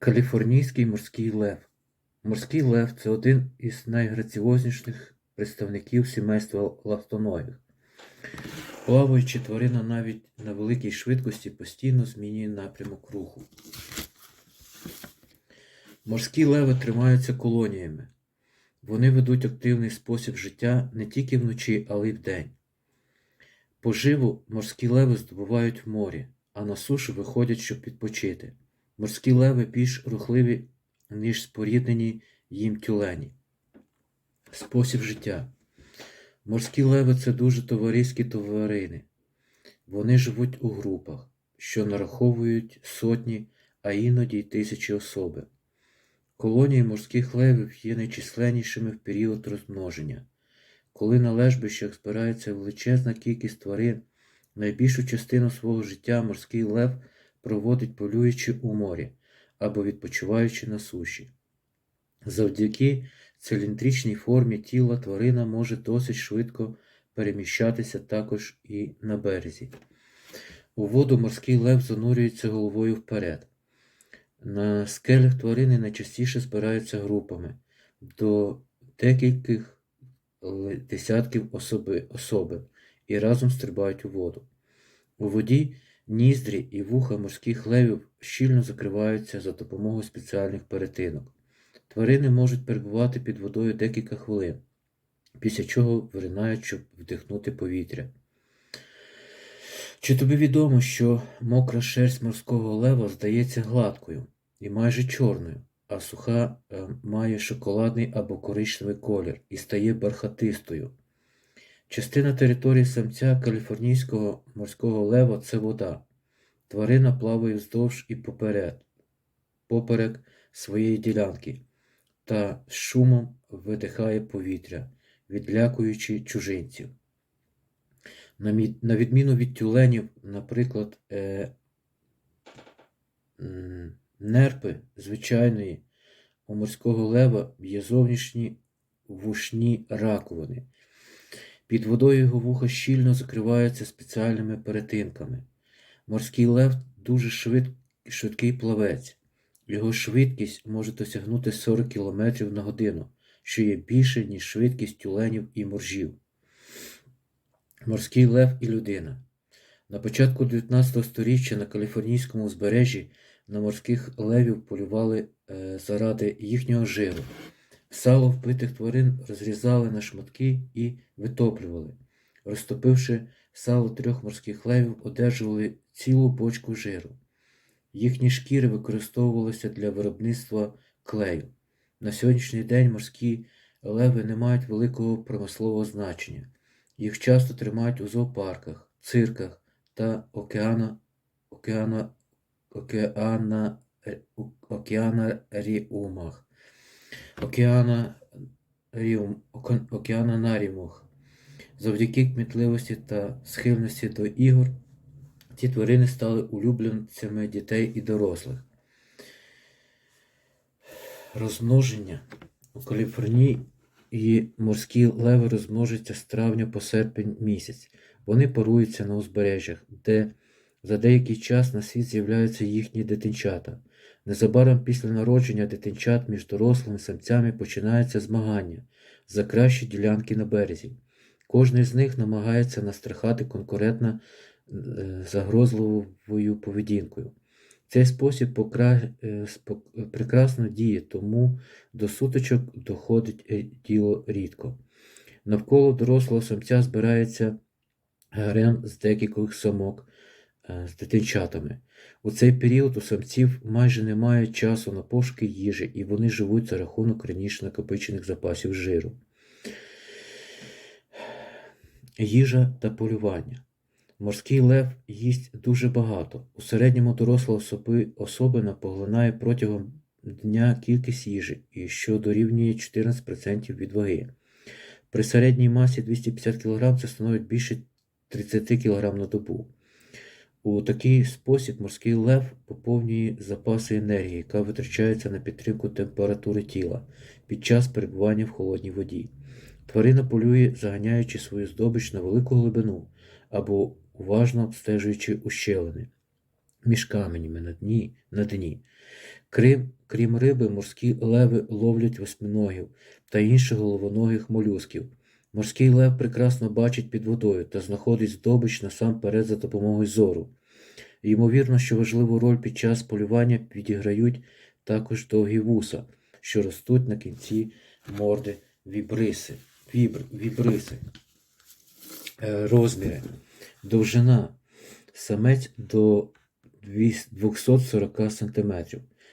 Каліфорнійський морський лев. Морський лев це один із найграціозніших представників сімейства ластоногих. Плаваючи тварина навіть на великій швидкості постійно змінює напрямок руху. Морські леви тримаються колоніями. Вони ведуть активний спосіб життя не тільки вночі, але й вдень. Поживу морські леви здобувають в морі, а на сушу виходять, щоб відпочити. Морські леви більш рухливі, ніж споріднені їм тюлені. Спосіб життя. Морські леви це дуже товариські тварини. Вони живуть у групах, що нараховують сотні, а іноді й тисячі особи. Колонії морських левів є найчисленнішими в період розмноження. Коли на лежбищах збирається величезна кількість тварин, найбільшу частину свого життя морський лев проводить полюючи у морі або відпочиваючи на суші. Завдяки циліндричній формі тіла тварина може досить швидко переміщатися також і на березі. У воду морський лев занурюється головою вперед. На скелях тварини найчастіше збираються групами до декількох десятків особи, особин і разом стрибають у воду. У воді ніздрі і вуха морських левів щільно закриваються за допомогою спеціальних перетинок. Тварини можуть перебувати під водою декілька хвилин, після чого виринають, щоб вдихнути повітря. Чи тобі відомо, що мокра шерсть морського лева здається гладкою і майже чорною, а суха е, має шоколадний або коричневий колір і стає бархатистою? Частина території самця каліфорнійського морського лева це вода. Тварина плаває вздовж і поперед, поперек своєї ділянки та з шумом видихає повітря, відлякуючи чужинців. На, відміну від тюленів, наприклад, е, нерпи звичайної у морського лева є зовнішні вушні раковини. Під водою його вуха щільно закриваються спеціальними перетинками. Морський лев дуже швид, швидкий плавець. Його швидкість може досягнути 40 км на годину, що є більше, ніж швидкість тюленів і моржів. Морський лев і людина. На початку 19 століття на каліфорнійському узбережжі на морських левів полювали е, заради їхнього жиру. Сало вбитих тварин розрізали на шматки і витоплювали. Розтопивши сало трьох морських левів, одержували цілу бочку жиру. Їхні шкіри використовувалися для виробництва клею. На сьогоднішній день морські леви не мають великого промислового значення. Їх часто тримають у зоопарках, цирках та океана, океана, океана, е, у- океанаріумах. Океанаріум, оке- Завдяки кмітливості та схильності до ігор ці тварини стали улюбленцями дітей і дорослих. Розмноження у Каліфорнії морські леви розмножаться з травня по серпень місяць. Вони паруються на узбережжях, де за деякий час на світ з'являються їхні дитинчата. Незабаром після народження дитинчат між дорослими самцями починається змагання за кращі ділянки на березі. Кожний з них намагається настрахати конкурентна е, загрозливою поведінкою. Цей спосіб покра... е, прекрасно діє, тому до сутичок доходить е, діло рідко. Навколо дорослого самця збирається гарем з декількох самок з дитинчатами. У цей період у самців майже немає часу на пошуки їжі, і вони живуть за рахунок раніше накопичених запасів жиру. Їжа та полювання. Морський лев їсть дуже багато. У середньому доросла особи, особина поглинає протягом дня кількість їжі, що дорівнює 14% від ваги. При середній масі 250 кг це становить більше 30 кг на добу. У такий спосіб морський лев поповнює запаси енергії, яка витрачається на підтримку температури тіла під час перебування в холодній воді. Тварина полює, заганяючи свою здобич на велику глибину або уважно обстежуючи ущелини між каменями на дні, на дні. Крім, крім риби, морські леви ловлять восьминогів та інших головоногих молюсків. Морський лев прекрасно бачить під водою та знаходить здобич насамперед за допомогою зору. Ймовірно, що важливу роль під час полювання відіграють також довгі вуса, що ростуть на кінці морди вібриси. Вібр, вібриси. Е, розміри. Довжина. Самець до 240 см,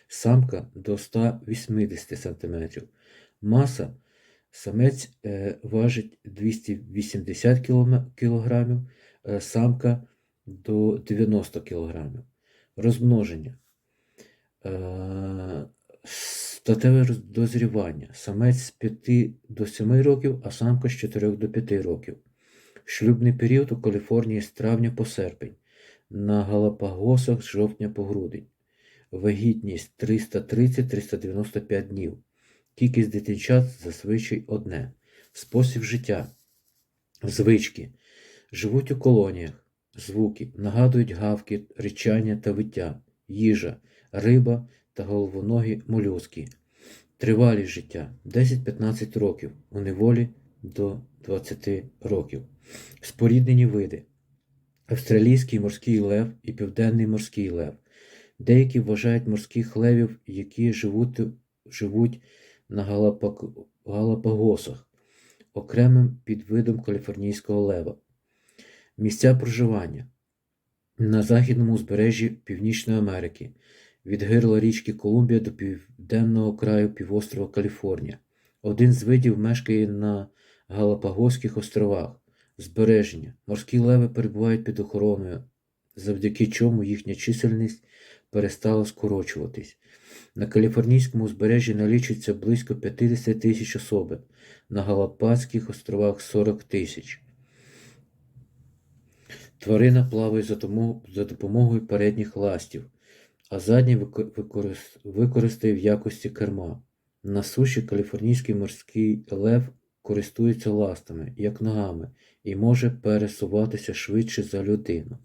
самка до 180 см. Маса. Самець е, важить 280 кг, е, самка до 90 кг. Розмноження. Е, Статеве дозрівання. Самець з 5 до 7 років, а самка з 4 до 5 років. Шлюбний період у Каліфорнії з травня по серпень, на Галапагосах з жовтня по грудень. Вагітність 330-395 днів. Кількість дитинчат зазвичай одне. Спосіб життя. Звички. Живуть у колоніях. Звуки нагадують гавки, ричання та виття, їжа, риба та головоногі молюски. Тривалість життя 10-15 років, у неволі до 20 років. Споріднені види. Австралійський морський лев і південний морський лев. Деякі вважають морських левів, які живуть, живуть на Галапаг... Галапагосах, окремим підвидом каліфорнійського лева. Місця проживання на західному узбережжі Північної Америки, від гирла річки Колумбія до південного краю півострова Каліфорнія. Один з видів мешкає на Галапагоських островах. Збереження. Морські леви перебувають під охороною, завдяки чому їхня чисельність перестала скорочуватись. На Каліфорнійському узбережжі налічується близько 50 тисяч особин, на Галапагських островах 40 тисяч. Тварина плаває за, допомогою передніх ластів, а задні використає в якості керма. На суші каліфорнійський морський лев користується ластами, як ногами, і може пересуватися швидше за людину.